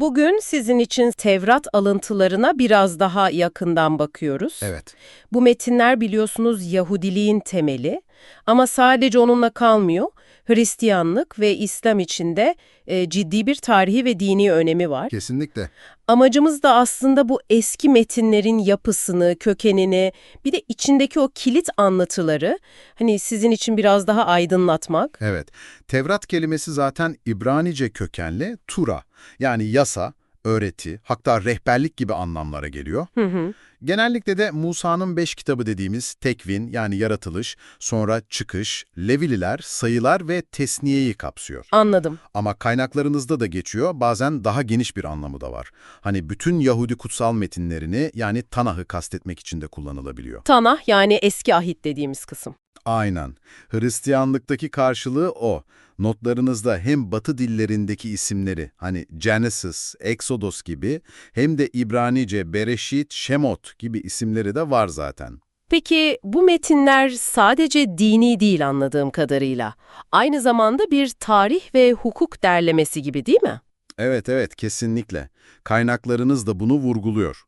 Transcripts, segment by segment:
Bugün sizin için Tevrat alıntılarına biraz daha yakından bakıyoruz. Evet. Bu metinler biliyorsunuz Yahudiliğin temeli ama sadece onunla kalmıyor. Hristiyanlık ve İslam içinde e, ciddi bir tarihi ve dini önemi var. Kesinlikle. Amacımız da aslında bu eski metinlerin yapısını, kökenini, bir de içindeki o kilit anlatıları hani sizin için biraz daha aydınlatmak. Evet. Tevrat kelimesi zaten İbranice kökenli Tura. Yani yasa, öğreti, hatta rehberlik gibi anlamlara geliyor. Hı hı. Genellikle de Musa'nın beş kitabı dediğimiz tekvin yani yaratılış, sonra çıkış, Levililer, sayılar ve tesniyeyi kapsıyor. Anladım. Ama kaynaklarınızda da geçiyor, bazen daha geniş bir anlamı da var. Hani bütün Yahudi kutsal metinlerini yani Tanah'ı kastetmek için de kullanılabiliyor. Tanah yani eski ahit dediğimiz kısım. Aynen. Hristiyanlıktaki karşılığı o. Notlarınızda hem Batı dillerindeki isimleri hani Genesis, Exodus gibi hem de İbranice Bereşit, Gibi isimleri de var zaten. Peki bu metinler sadece dini değil anladığım kadarıyla. Aynı zamanda bir tarih ve hukuk derlemesi gibi değil mi? Evet evet kesinlikle. Kaynaklarınız da bunu vurguluyor.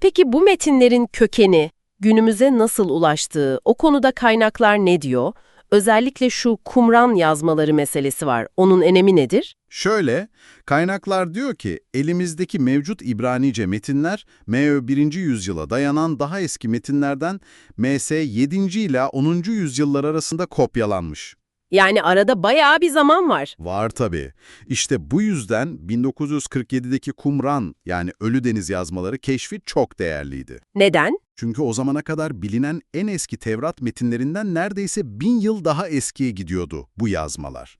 Peki bu metinlerin kökeni, günümüze nasıl ulaştığı, o konuda kaynaklar ne diyor? Özellikle şu Kumran yazmaları meselesi var. Onun önemi nedir? Şöyle, kaynaklar diyor ki elimizdeki mevcut İbranice metinler M.Ö. 1. yüzyıla dayanan daha eski metinlerden M.S. 7. ile 10. yüzyıllar arasında kopyalanmış. Yani arada bayağı bir zaman var. Var tabii. İşte bu yüzden 1947'deki Kumran yani Ölü Deniz yazmaları keşfi çok değerliydi. Neden? Çünkü o zamana kadar bilinen en eski Tevrat metinlerinden neredeyse bin yıl daha eskiye gidiyordu bu yazmalar.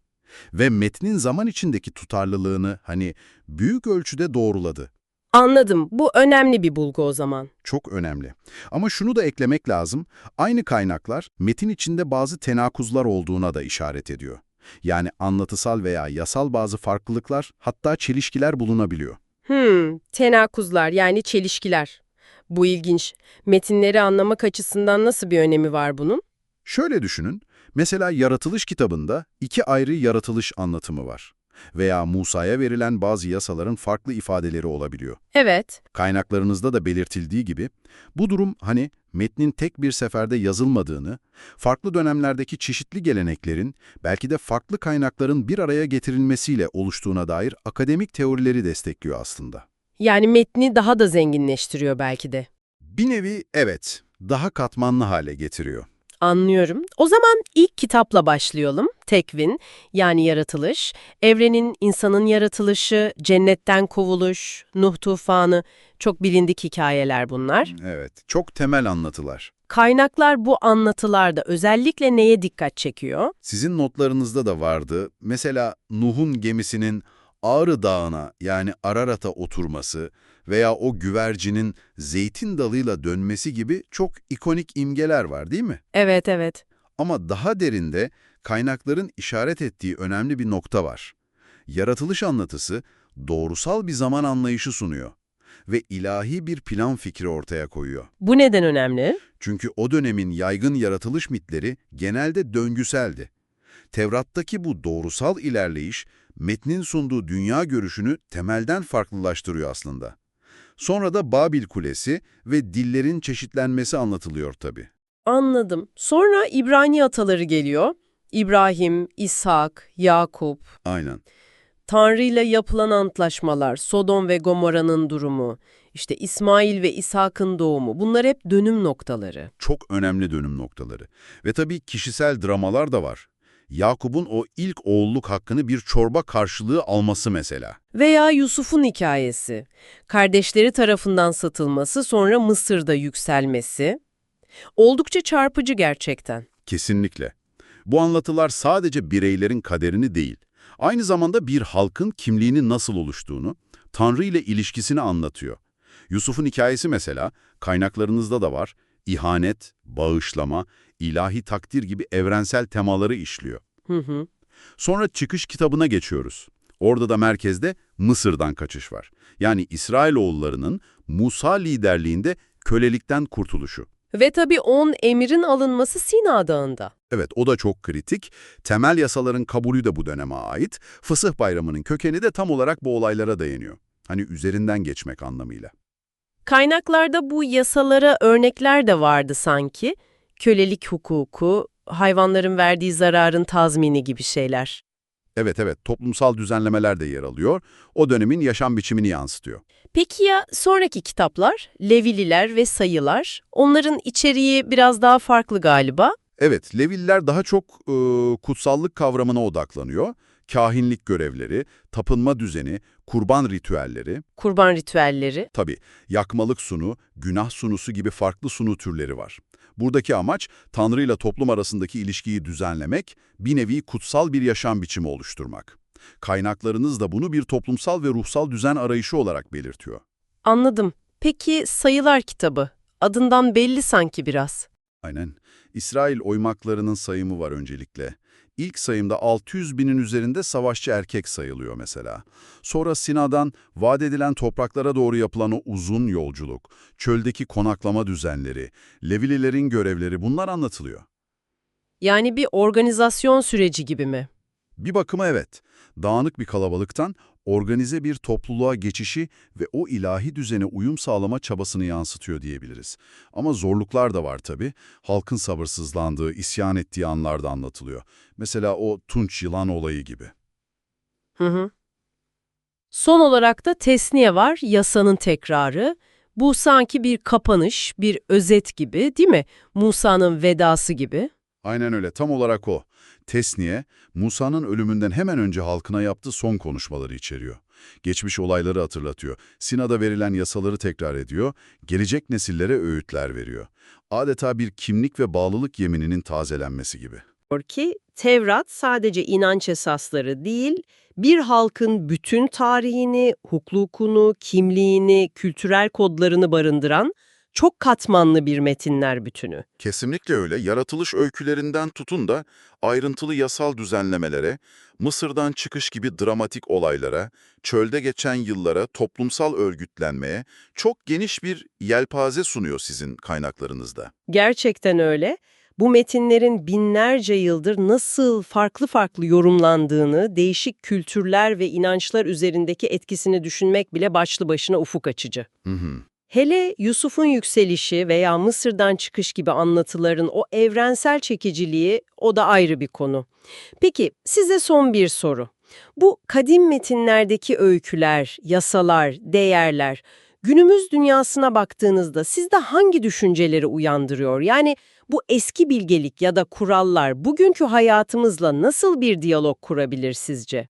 Ve metnin zaman içindeki tutarlılığını hani büyük ölçüde doğruladı. Anladım. Bu önemli bir bulgu o zaman. Çok önemli. Ama şunu da eklemek lazım, aynı kaynaklar metin içinde bazı tenakuzlar olduğuna da işaret ediyor. Yani anlatısal veya yasal bazı farklılıklar hatta çelişkiler bulunabiliyor. Hmm, tenakuzlar yani çelişkiler. Bu ilginç. Metinleri anlamak açısından nasıl bir önemi var bunun? Şöyle düşünün, mesela Yaratılış kitabında iki ayrı yaratılış anlatımı var. Veya Musa'ya verilen bazı yasaların farklı ifadeleri olabiliyor. Evet. Kaynaklarınızda da belirtildiği gibi, bu durum hani metnin tek bir seferde yazılmadığını, farklı dönemlerdeki çeşitli geleneklerin, belki de farklı kaynakların bir araya getirilmesiyle oluştuğuna dair akademik teorileri destekliyor aslında. Yani metni daha da zenginleştiriyor belki de. Bir nevi evet, daha katmanlı hale getiriyor. Anlıyorum. O zaman ilk kitapla başlayalım. Tekvin, yani yaratılış, evrenin, insanın yaratılışı, cennetten kovuluş, Nuh tufanı, çok bilindik hikayeler bunlar. Evet, çok temel anlatılar. Kaynaklar bu anlatılarda özellikle neye dikkat çekiyor? Sizin notlarınızda da vardı. Mesela Nuh'un gemisinin Ağrı Dağı'na yani Ararat'a oturması veya o güvercinin zeytin dalıyla dönmesi gibi çok ikonik imgeler var değil mi? Evet, evet. Ama daha derinde kaynakların işaret ettiği önemli bir nokta var. Yaratılış anlatısı doğrusal bir zaman anlayışı sunuyor ve ilahi bir plan fikri ortaya koyuyor. Bu neden önemli? Çünkü o dönemin yaygın yaratılış mitleri genelde döngüseldi. Tevrat'taki bu doğrusal ilerleyiş, metnin sunduğu dünya görüşünü temelden farklılaştırıyor aslında. Sonra da Babil Kulesi ve dillerin çeşitlenmesi anlatılıyor tabii. Anladım. Sonra İbrani ataları geliyor. İbrahim, İshak, Yakup. Aynen. Tanrı ile yapılan antlaşmalar, Sodom ve Gomorra'nın durumu, işte İsmail ve İshak'ın doğumu bunlar hep dönüm noktaları. Çok önemli dönüm noktaları. Ve tabii kişisel dramalar da var. Yakup'un o ilk oğulluk hakkını bir çorba karşılığı alması mesela. Veya Yusuf'un hikayesi, kardeşleri tarafından satılması sonra Mısır'da yükselmesi. Oldukça çarpıcı gerçekten. Kesinlikle. Bu anlatılar sadece bireylerin kaderini değil, aynı zamanda bir halkın kimliğini nasıl oluştuğunu, Tanrı ile ilişkisini anlatıyor. Yusuf'un hikayesi mesela, kaynaklarınızda da var, ihanet, bağışlama, ilahi takdir gibi evrensel temaları işliyor. Hı hı. Sonra çıkış kitabına geçiyoruz. Orada da merkezde Mısır'dan kaçış var. Yani İsrailoğullarının Musa liderliğinde kölelikten kurtuluşu. Ve tabii on emirin alınması Sina Dağı'nda. Evet, o da çok kritik. Temel yasaların kabulü de bu döneme ait. Fısıh Bayramı'nın kökeni de tam olarak bu olaylara dayanıyor. Hani üzerinden geçmek anlamıyla. Kaynaklarda bu yasalara örnekler de vardı sanki. Kölelik hukuku, hayvanların verdiği zararın tazmini gibi şeyler. Evet evet, toplumsal düzenlemeler de yer alıyor. O dönemin yaşam biçimini yansıtıyor. Peki ya sonraki kitaplar, Levililer ve Sayılar? Onların içeriği biraz daha farklı galiba. Evet, Leviller daha çok e, kutsallık kavramına odaklanıyor. Kahinlik görevleri, tapınma düzeni, kurban ritüelleri, Kurban ritüelleri. tabii yakmalık sunu, günah sunusu gibi farklı sunu türleri var. Buradaki amaç Tanrı ile toplum arasındaki ilişkiyi düzenlemek, bir nevi kutsal bir yaşam biçimi oluşturmak. Kaynaklarınız da bunu bir toplumsal ve ruhsal düzen arayışı olarak belirtiyor. Anladım. Peki Sayılar kitabı? Adından belli sanki biraz. Aynen. İsrail oymaklarının sayımı var öncelikle. İlk sayımda 600 binin üzerinde savaşçı erkek sayılıyor mesela. Sonra Sina'dan vaat edilen topraklara doğru yapılan o uzun yolculuk, çöldeki konaklama düzenleri, Levililerin görevleri bunlar anlatılıyor. Yani bir organizasyon süreci gibi mi? Bir bakıma evet, dağınık bir kalabalıktan organize bir topluluğa geçişi ve o ilahi düzene uyum sağlama çabasını yansıtıyor diyebiliriz. Ama zorluklar da var tabii. Halkın sabırsızlandığı, isyan ettiği anlar da anlatılıyor. Mesela o Tunç yılan olayı gibi. Hı hı. Son olarak da tesniye var, yasanın tekrarı. Bu sanki bir kapanış, bir özet gibi değil mi? Musa'nın vedası gibi. Aynen öyle, tam olarak o. Tesniye, Musa'nın ölümünden hemen önce halkına yaptığı son konuşmaları içeriyor. Geçmiş olayları hatırlatıyor. Sina'da verilen yasaları tekrar ediyor, gelecek nesillere öğütler veriyor. Adeta bir kimlik ve bağlılık yemininin tazelenmesi gibi. Ki Tevrat sadece inanç esasları değil, bir halkın bütün tarihini, hukukunu, kimliğini, kültürel kodlarını barındıran çok katmanlı bir metinler bütünü. Kesinlikle öyle. Yaratılış öykülerinden tutun da ayrıntılı yasal düzenlemelere, Mısır'dan çıkış gibi dramatik olaylara, çölde geçen yıllara, toplumsal örgütlenmeye çok geniş bir yelpaze sunuyor sizin kaynaklarınızda. Gerçekten öyle. Bu metinlerin binlerce yıldır nasıl farklı farklı yorumlandığını, değişik kültürler ve inançlar üzerindeki etkisini düşünmek bile başlı başına ufuk açıcı. Hı hı. Hele Yusuf'un yükselişi veya Mısır'dan çıkış gibi anlatıların o evrensel çekiciliği o da ayrı bir konu. Peki size son bir soru. Bu kadim metinlerdeki öyküler, yasalar, değerler günümüz dünyasına baktığınızda sizde hangi düşünceleri uyandırıyor? Yani bu eski bilgelik ya da kurallar bugünkü hayatımızla nasıl bir diyalog kurabilir sizce?